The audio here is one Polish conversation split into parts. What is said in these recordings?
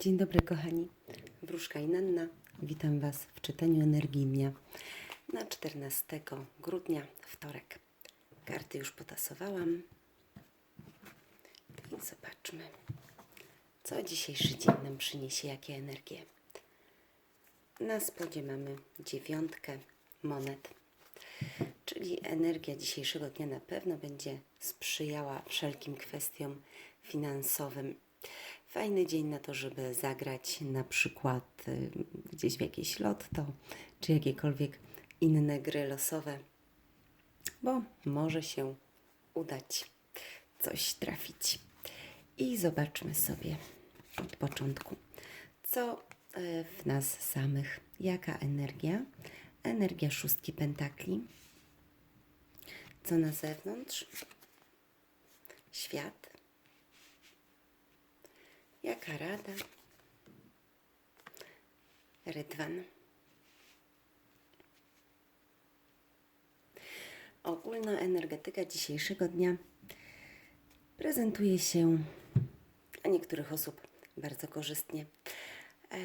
Dzień dobry, kochani. Wróżka i Nanna. Witam Was w czytaniu energii dnia na 14 grudnia, wtorek. Karty już potasowałam. I zobaczmy, co dzisiejszy dzień nam przyniesie, jakie energie. Na spodzie mamy dziewiątkę monet, czyli energia dzisiejszego dnia na pewno będzie sprzyjała wszelkim kwestiom finansowym. Fajny dzień na to, żeby zagrać na przykład y, gdzieś w jakieś lotto, czy jakiekolwiek inne gry losowe, bo może się udać coś trafić. I zobaczmy sobie od początku, co y, w nas samych, jaka energia, energia szóstki pentakli, co na zewnątrz, świat, Jaka rada? Rydwan. Ogólna energetyka dzisiejszego dnia prezentuje się dla niektórych osób bardzo korzystnie. E,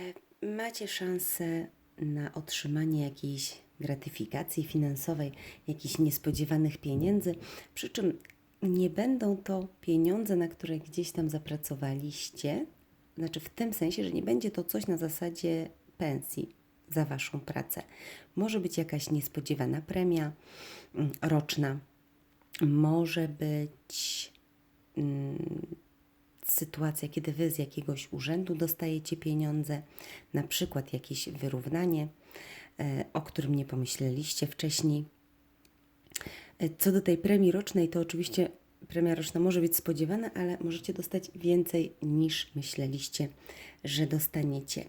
Macie szansę na otrzymanie jakiejś gratyfikacji finansowej, jakichś niespodziewanych pieniędzy, przy czym nie będą to pieniądze, na które gdzieś tam zapracowaliście, znaczy w tym sensie, że nie będzie to coś na zasadzie pensji za Waszą pracę. Może być jakaś niespodziewana premia mm, roczna, może być mm, sytuacja, kiedy Wy z jakiegoś urzędu dostajecie pieniądze, na przykład jakieś wyrównanie, e, o którym nie pomyśleliście wcześniej. Co do tej premii rocznej, to oczywiście premia roczna może być spodziewana, ale możecie dostać więcej niż myśleliście, że dostaniecie.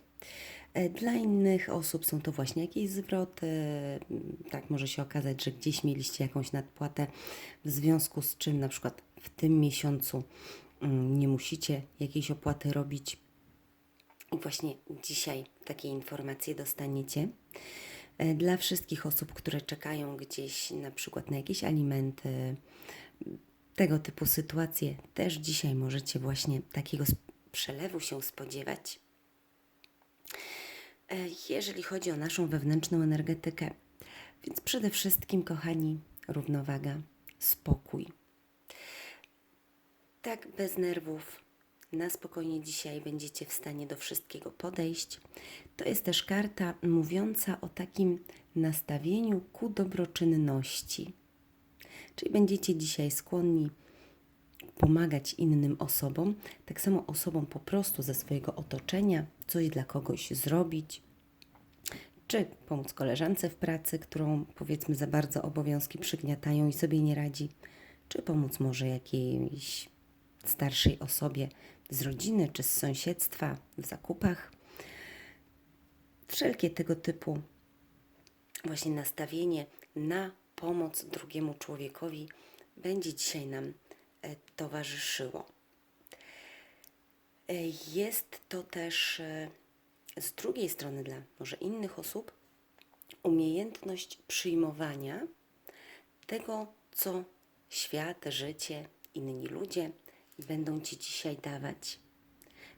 E, Dla innych osób są to właśnie jakieś zwroty. Tak może się okazać, że gdzieś mieliście jakąś nadpłatę, w związku z czym na przykład w tym miesiącu mm, nie musicie jakiejś opłaty robić. I właśnie dzisiaj takie informacje dostaniecie. E, Dla wszystkich osób, które czekają gdzieś na przykład na jakieś alimenty, tego typu sytuacje, też dzisiaj możecie właśnie takiego przelewu się spodziewać. E, Jeżeli chodzi o naszą wewnętrzną energetykę, więc przede wszystkim, kochani, równowaga, spokój. Tak, bez nerwów, na spokojnie dzisiaj będziecie w stanie do wszystkiego podejść. To jest też karta mówiąca o takim nastawieniu ku dobroczynności. Czyli będziecie dzisiaj skłonni pomagać innym osobom, tak samo osobom po prostu ze swojego otoczenia, coś dla kogoś zrobić, czy pomóc koleżance w pracy, którą powiedzmy za bardzo obowiązki przygniatają i sobie nie radzi, czy pomóc może jakiejś starszej osobie z rodziny czy z sąsiedztwa w zakupach. Wszelkie tego typu właśnie nastawienie na pomoc drugiemu człowiekowi będzie dzisiaj nam e, towarzyszyło. E, Jest to też e, z drugiej strony dla może innych osób umiejętność przyjmowania tego, co świat, życie, inni ludzie będą Ci dzisiaj dawać.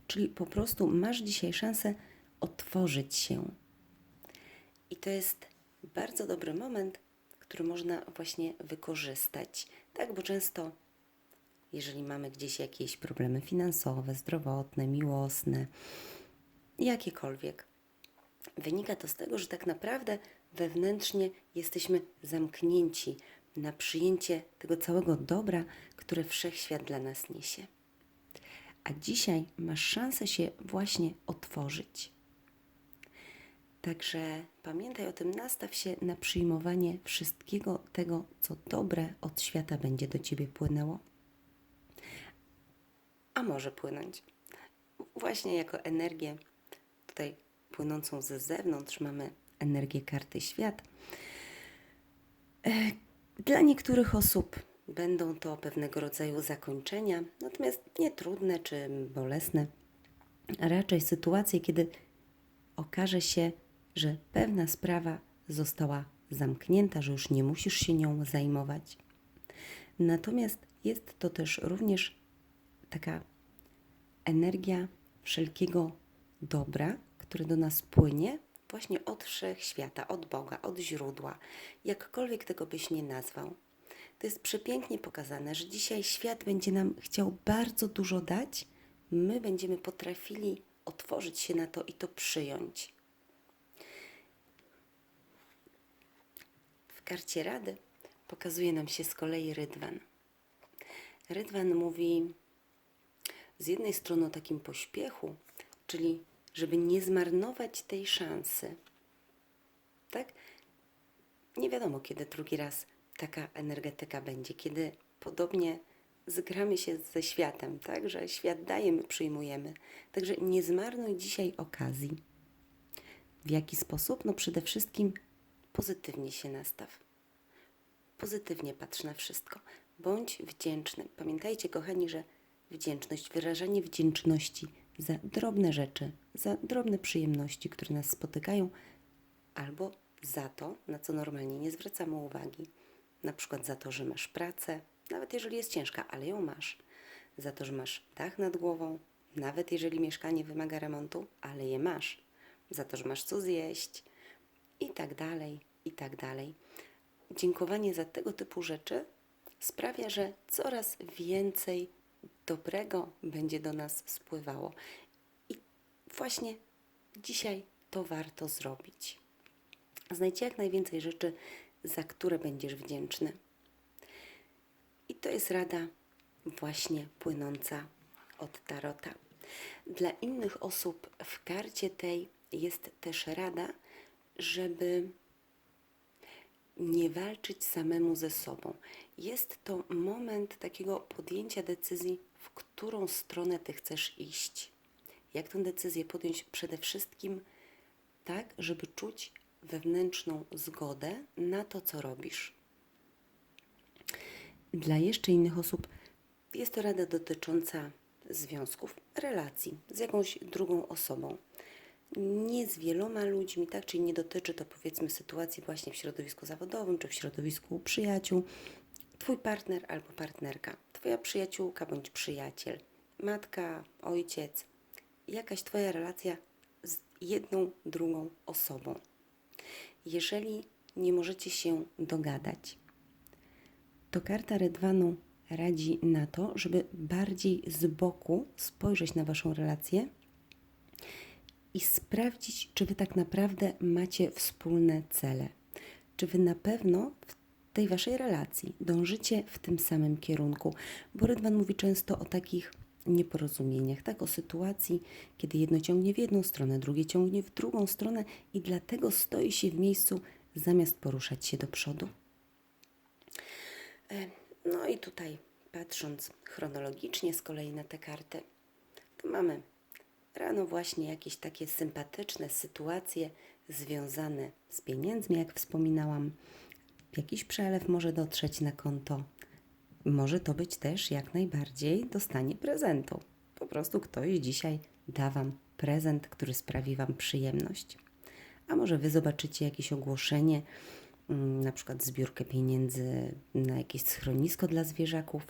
Czyli po prostu masz dzisiaj szansę otworzyć się. I to jest bardzo dobry moment, który można właśnie wykorzystać. Tak, bo często, jeżeli mamy gdzieś jakieś problemy finansowe, zdrowotne, miłosne, jakiekolwiek, wynika to z tego, że tak naprawdę wewnętrznie jesteśmy zamknięci na przyjęcie tego całego dobra, które wszechświat dla nas niesie. A dzisiaj masz szansę się właśnie otworzyć. Także pamiętaj o tym, nastaw się na przyjmowanie wszystkiego tego, co dobre od świata będzie do ciebie płynęło. A może płynąć. Właśnie jako energię tutaj płynącą ze zewnątrz mamy energię karty świat. Dla niektórych osób będą to pewnego rodzaju zakończenia, natomiast nie trudne czy bolesne, a raczej sytuacje, kiedy okaże się, że pewna sprawa została zamknięta, że już nie musisz się nią zajmować. Natomiast jest to też również taka energia wszelkiego dobra, które do nas płynie właśnie od wszechświata, od Boga, od źródła, jakkolwiek tego byś nie nazwał. To jest przepięknie pokazane, że dzisiaj świat będzie nam chciał bardzo dużo dać, my będziemy potrafili otworzyć się na to i to przyjąć. W karcie Rady pokazuje nam się z kolei Rydwan. Rydwan mówi z jednej strony o takim pośpiechu, czyli żeby nie zmarnować tej szansy. Tak? Nie wiadomo, kiedy drugi raz taka energetyka będzie, kiedy podobnie zgramy się ze światem, tak? Że świat daje, my przyjmujemy. Także nie zmarnuj dzisiaj okazji. W jaki sposób? No przede wszystkim pozytywnie się nastaw. Pozytywnie patrz na wszystko. Bądź wdzięczny. Pamiętajcie, kochani, że wdzięczność, wyrażanie wdzięczności za drobne rzeczy, za drobne przyjemności, które nas spotykają, albo za to, na co normalnie nie zwracamy uwagi. Na przykład za to, że masz pracę, nawet jeżeli jest ciężka, ale ją masz. Za to, że masz dach nad głową, nawet jeżeli mieszkanie wymaga remontu, ale je masz. Za to, że masz co zjeść i tak dalej, i tak dalej. Dziękowanie za tego typu rzeczy sprawia, że coraz więcej dobrego będzie do nas spływało. I właśnie dzisiaj to warto zrobić. Znajdź jak najwięcej rzeczy, za które będziesz wdzięczny. I to jest rada właśnie płynąca od Tarota. Dla innych osób w karcie tej jest też rada, żeby nie walczyć samemu ze sobą. Jest to moment takiego podjęcia decyzji, w którą stronę ty chcesz iść. Jak tę decyzję podjąć przede wszystkim tak, żeby czuć wewnętrzną zgodę na to, co robisz. Dla jeszcze innych osób jest to rada dotycząca związków, relacji z jakąś drugą osobą. Nie z wieloma ludźmi, tak? Czyli nie dotyczy to powiedzmy sytuacji właśnie w środowisku zawodowym czy w środowisku przyjaciół. Twój partner albo partnerka, Twoja przyjaciółka bądź przyjaciel, matka, ojciec, jakaś Twoja relacja z jedną, drugą osobą. Jeżeli nie możecie się dogadać, to karta Rydwanu radzi na to, żeby bardziej z boku spojrzeć na Waszą relację i sprawdzić, czy Wy tak naprawdę macie wspólne cele. Czy Wy na pewno w tej Waszej relacji dążycie w tym samym kierunku. Bo Rydwan mówi często o takich nieporozumieniach, tak o sytuacji, kiedy jedno ciągnie w jedną stronę, drugie ciągnie w drugą stronę i dlatego stoi się w miejscu zamiast poruszać się do przodu. E, no i tutaj patrząc chronologicznie z kolei na te karty, to mamy rano właśnie jakieś takie sympatyczne sytuacje związane z pieniędzmi, jak wspominałam. Jakiś przelew może dotrzeć na konto. Może to być też jak najbardziej dostanie prezentu. Po prostu ktoś dzisiaj da Wam prezent, który sprawi Wam przyjemność. A może Wy zobaczycie jakieś ogłoszenie, mm, na przykład zbiórkę pieniędzy na jakieś schronisko dla zwierzaków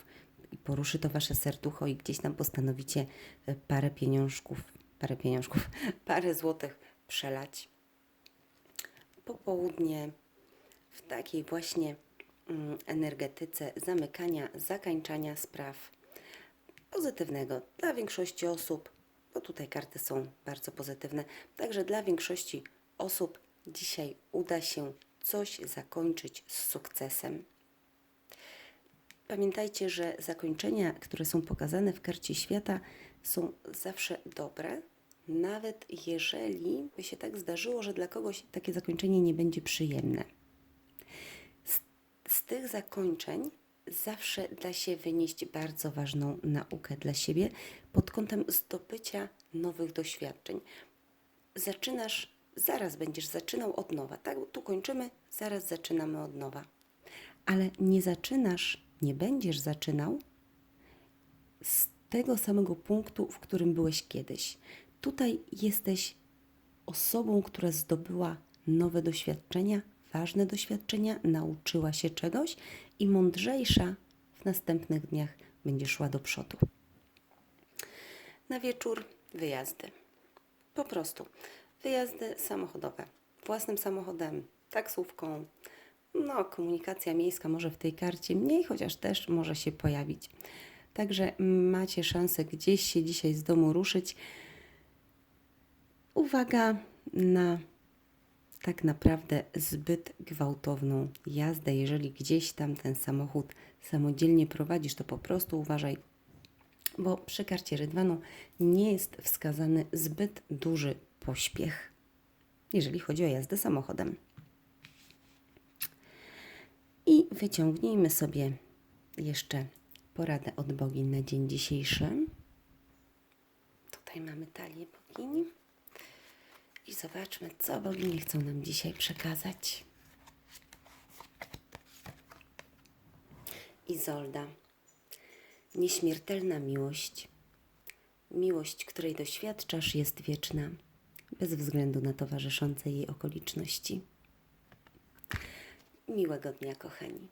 i poruszy to Wasze serducho i gdzieś tam postanowicie e, parę pieniążków, parę pieniążków, parę złotych przelać. Popołudnie w takiej właśnie mm, energetyce zamykania, zakańczania spraw pozytywnego dla większości osób, bo tutaj karty są bardzo pozytywne, także dla większości osób dzisiaj uda się coś zakończyć z sukcesem. Pamiętajcie, że zakończenia, które są pokazane w karcie świata, są zawsze dobre, nawet jeżeli by się tak zdarzyło, że dla kogoś takie zakończenie nie będzie przyjemne. Z, tych zakończeń zawsze da się wynieść bardzo ważną naukę dla siebie pod kątem zdobycia nowych doświadczeń. Zaczynasz, zaraz będziesz zaczynał od nowa, tak? Tu kończymy, zaraz zaczynamy od nowa. Ale nie zaczynasz, nie będziesz zaczynał z tego samego punktu, w którym byłeś kiedyś. Tutaj jesteś osobą, która zdobyła nowe doświadczenia, ważne doświadczenia, nauczyła się czegoś i mądrzejsza w następnych dniach będzie szła do przodu. Na wieczór wyjazdy. Po prostu wyjazdy samochodowe, własnym samochodem, taksówką. No, komunikacja miejska może w tej karcie mniej, chociaż też może się pojawić. Także macie szansę gdzieś się dzisiaj z domu ruszyć. Uwaga na tak naprawdę zbyt gwałtowną jazdę. Jeżeli gdzieś tam ten samochód samodzielnie prowadzisz, to po prostu uważaj, bo przy karcie rydwanu nie jest wskazany zbyt duży pośpiech, jeżeli chodzi o jazdę samochodem. I wyciągnijmy sobie jeszcze poradę od bogini na dzień dzisiejszy. Tutaj mamy talię bogini. I zobaczmy, co bogini chcą nam dzisiaj przekazać. Izolda. Nieśmiertelna miłość. Miłość, której doświadczasz, jest wieczna, bez względu na towarzyszące jej okoliczności. Miłego dnia, kochani.